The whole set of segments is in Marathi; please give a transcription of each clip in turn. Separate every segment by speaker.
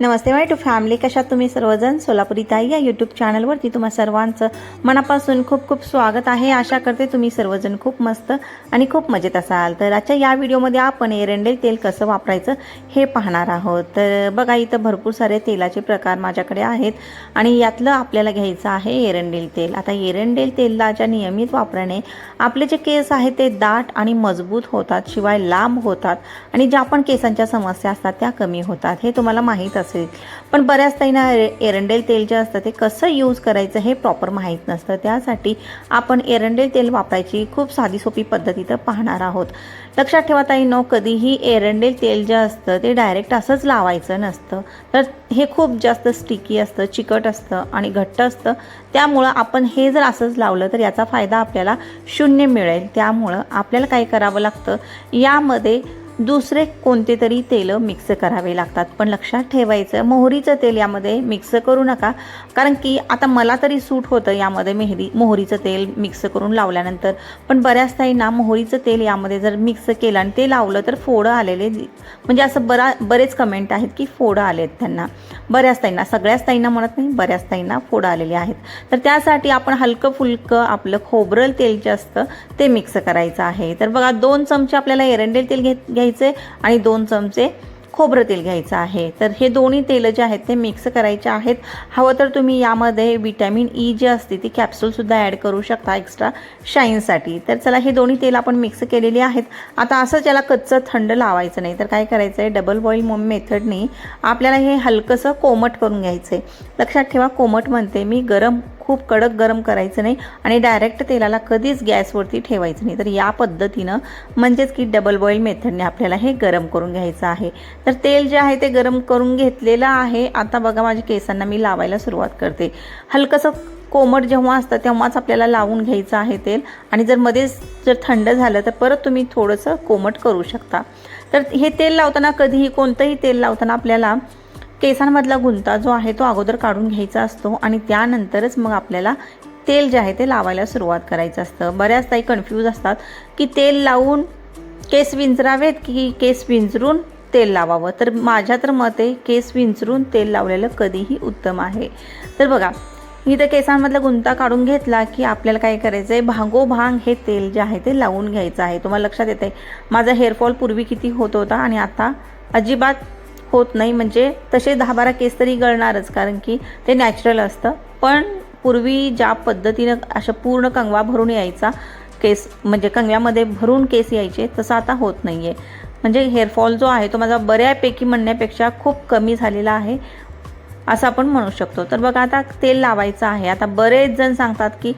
Speaker 1: नमस्ते माय टू फॅमिली कशात तुम्ही सर्वजण? सोलापुरी ताई या यूट्यूब चॅनलवरती तुम्हा सर्वांचं मनापासून खूप खूप स्वागत आहे. आशा करते तुम्ही सर्वजण खूप मस्त आणि खूप मजेत असाल. तर आजच्या या व्हिडिओमध्ये आपण एरंडेल तेल कसं वापरायचं हे पाहणार आहोत. तर बघा इथं भरपूर सारे तेलाचे प्रकार माझ्याकडे आहेत आणि यातलं आपल्याला घ्यायचं आहे एरंडेल तेल. आता एरंडेल तेलाच्या नियमित वापराने आपले जे केस आहेत ते दाट आणि मजबूत होतात शिवाय लांब होतात आणि ज्या पण केसांच्या समस्या असतात त्या कमी होतात. हे तुम्हाला माहीत असेल. पण बऱ्याच ताईंना एरंडेल तेल जे असतं ते कसं यूज करायचं हे प्रॉपर माहीत नसतं. त्यासाठी आपण एरंडेल तेल वापरायची खूप साधी सोपी पद्धत इथं पाहणार आहोत. लक्षात ठेवा ताई नो कधीही एरंडेल तेल जे असतं ते डायरेक्ट असंच लावायचं नसतं. तर हे खूप जास्त स्टिकी असतं चिकट असतं आणि घट्ट असतं. त्यामुळं आपण हे जर असंच लावलं तर याचा फायदा आपल्याला शून्य मिळेल. त्यामुळं आपल्याला काय करावं लागतं? यामध्ये दुसरे कोणते तरी तेलं मिक्स करावे लागतात. पण लक्षात ठेवायचं मोहरीचं तेल यामध्ये मिक्स करू नका. कारण की आता मला तरी सूट होतं यामध्ये मेहरी मोहरीचं तेल मिक्स करून लावल्यानंतर. पण बऱ्याच ताईंना मोहरीचं तेल यामध्ये जर मिक्स केलं आणि ते लावलं तर फोडं आलेले म्हणजे असं बरा बरेच कमेंट आहेत की फोडं आहेत त्यांना. बऱ्याच ताईंना सगळ्याच ताईंना म्हणत नाही बऱ्याच ताईंना फोडं आलेले आहेत. तर त्यासाठी आपण हलकं फुलकं आपलं खोबरल तेल जे असतं ते मिक्स करायचं आहे. तर बघा दोन चमचे आपल्याला एरंडेल तेल घेत घ्यायचे आणि दोन चमचे खोबरं तेल घ्यायचं आहे. तर हे दोन्ही तेलं जे आहेत ते मिक्स करायचे आहेत. हवं तर तुम्ही यामध्ये विटॅमिन ई जी असते ती कॅप्सूलसुद्धा ॲड करू शकता एक्स्ट्रा शाईनसाठी तर चला हे दोन्ही तेल आपण मिक्स केलेली आहेत. आता असंच याला कच्चं थंड लावायचं नाही तर काय करायचं आहे डबल बॉईल मोम मेथडनी आपल्याला हे हलकंसं कोमट करून घ्यायचं आहे लक्षात ठेवा कोमट म्हणते मी गरम खूप कडक गरम करायचं नाही आणि डायरेक्ट तेलाला कधीच गॅसवरती ठेवायचं नाही. तर या पद्धतीनं म्हणजेच की डबल बॉईल मेथडने आपल्याला हे गरम करून घ्यायचं आहे. तर तेल जे आहे ते गरम करून घेतलेलं आहे. आता बघा माझ्या केसांना मी लावायला सुरुवात करते. हलकंसं कोमट जेव्हा असतं तेव्हाच आपल्याला लावून घ्यायचं आहे तेल. आणि जर मध्येच जर थंड झालं तर परत तुम्ही थोडंसं कोमट करू शकता. तर हे तेल लावताना कधीही कोणतंही तेल लावताना आपल्याला केसांमधला गुंता जो आहे तो अगोदर काढून घ्यायचा असतो आणि त्यानंतरच मग आपल्याला तेल जे आहे ते लावायला सुरुवात करायचं असतं. बऱ्याच ताई कन्फ्यूज असतात की तेल लावून केस विंचरावेत की केस विंचरून तेल लावावं? तर माझ्या तर मते केस विंचरून तेल लावलेलं कधीही उत्तम आहे. तर बघा मी तर केसांमधला गुंता काढून घेतला की आपल्याला काय करायचं आहे भांगोभांग हे तेल जे आहे ते लावून घ्यायचं आहे. तुम्हाला लक्षात येते माझा हेअरफॉल पूर्वी किती होत होता आणि आता अजिबात होत नाही. म्हणजे तसे दहा बारा केस तरी गळणारच कारण की ते नॅचरल असतं. पण पूर्वी ज्या पद्धतीनं अशा पूर्ण कंगवा भरून यायचा केस म्हणजे कंगव्यामध्ये भरून केस यायचे तसं आता होत नाही आहे म्हणजे हेअरफॉल जो आहे तो माझा बऱ्यापैकी म्हणण्यापेक्षा खूप कमी झालेला आहे असं आपण म्हणू शकतो. तर बघा आता तेल लावायचं आहे. आता बरेच जण सांगतात की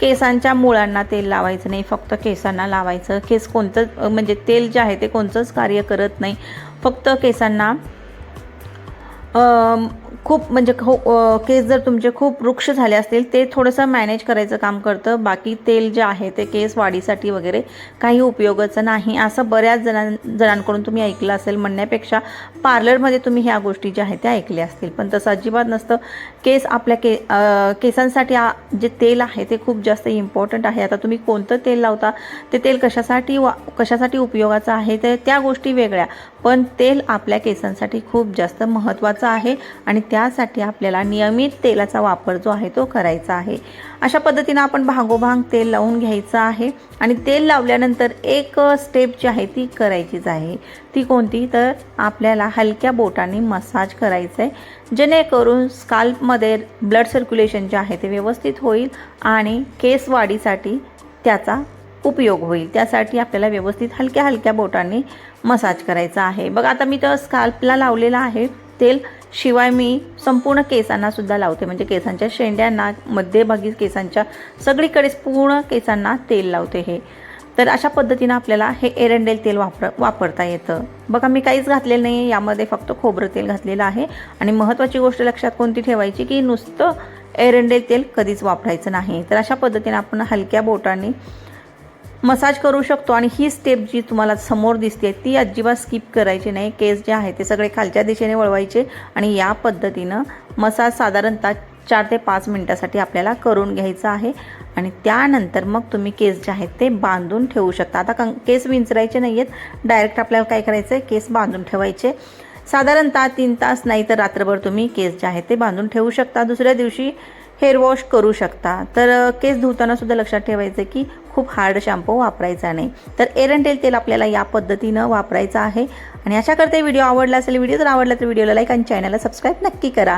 Speaker 1: केसांच्या मुळांना तेल लावायचं नाही फक्त केसांना लावायचं. केस कोणतं म्हणजे तेल जे आहे ते कोणतंच कार्य करत नाही. फक्त केसांना 嗯，खूप म्हणजे हो केस जर तुमचे खूप वृक्ष झाले असतील ते थोडंसं मॅनेज करायचं काम करतं. बाकी तेल जे आहे ते केस वाढीसाठी वगैरे काही उपयोगाचं नाही. असं बऱ्याच जणां जणांकडून तुम्ही ऐकलं असेल म्हणण्यापेक्षा पार्लरमध्ये तुम्ही ह्या गोष्टी ज्या आहेत त्या ऐकल्या असतील. पण तसं अजिबात नसतं. केस आपल्या के केसांसाठी जे तेल आहे ते खूप जास्त इम्पॉर्टंट आहे. आता तुम्ही कोणतं तेल लावता ते तेल कशासाठी वा कशासाठी उपयोगाचं आहे ते त्या गोष्टी वेगळ्या. पण तेल आपल्या केसांसाठी खूप जास्त महत्त्वाचं आहे आणि त्या त्यासाठी आपल्याला नियमित तेलाचा वापर जो आहे तो करायचा आहे. अशा पद्धतीनं आपण भांगोभांग तेल लावून घ्यायचं आहे आणि तेल लावल्यानंतर एक स्टेप जी आहे ती करायचीच आहे. ती कोणती? तर आपल्याला हलक्या बोटाने मसाज करायचं आहे जेणेकरून स्काल्पमध्ये ब्लड सर्क्युलेशन जे आहे ते व्यवस्थित होईल आणि केस वाढीसाठी त्याचा उपयोग होईल. त्यासाठी आपल्याला व्यवस्थित हलक्या हलक्या बोटांनी मसाज करायचा आहे. बघा आता मी तर स्काल्पला लावलेला आहे तेल. शिवाय मी संपूर्ण केसांना सुद्धा लावते. म्हणजे केसांच्या शेंड्यांना मध्यभागी केसांच्या सगळीकडेच पूर्ण केसांना तेल लावते हे. तर अशा पद्धतीनं आपल्याला हे एरंडेल तेल वापर वापरता येतं. बघा मी काहीच घातलेलं नाही आहे यामध्ये फक्त खोबरं तेल घातलेलं आहे. आणि महत्त्वाची गोष्ट लक्षात कोणती ठेवायची की नुसतं एरंडेल तेल कधीच वापरायचं नाही. तर अशा पद्धतीने आपण हलक्या बोटांनी मसाज करू शकतो आणि ही स्टेप जी तुम्हाला समोर दिसते ती अजिबात स्किप करायची नाही. केस जे आहे ते सगळे खालच्या दिशेने वळवायचे आणि या पद्धतीनं मसाज साधारणतः चार ते पाच मिनटासाठी आपल्याला करून घ्यायचं आहे. आणि त्यानंतर मग तुम्ही केस जे आहेत ते बांधून ठेवू शकता. आता कं केस विंचरायचे नाही आहेत डायरेक्ट आपल्याला काय करायचं आहे केस बांधून ठेवायचे. साधारणतः तीन तास नाही तर रात्रभर तुम्ही केस जे आहेत ते बांधून ठेवू शकता. दुसऱ्या दिवशी हेअर वॉश करू शकता. तर केस धुताना सुद्धा लक्षात ठेवायचं की खूप हार्ड शॅम्पू वापरायचा नाही. तर एरंडेल तेल आपल्याला या पद्धतीनं वापरायचं आहे. आणि अशा करते व्हिडिओ आवडला असेल व्हिडिओ जर आवडला तर व्हिडिओला लाईक आणि चॅनलला सबस्क्राईब नक्की करा.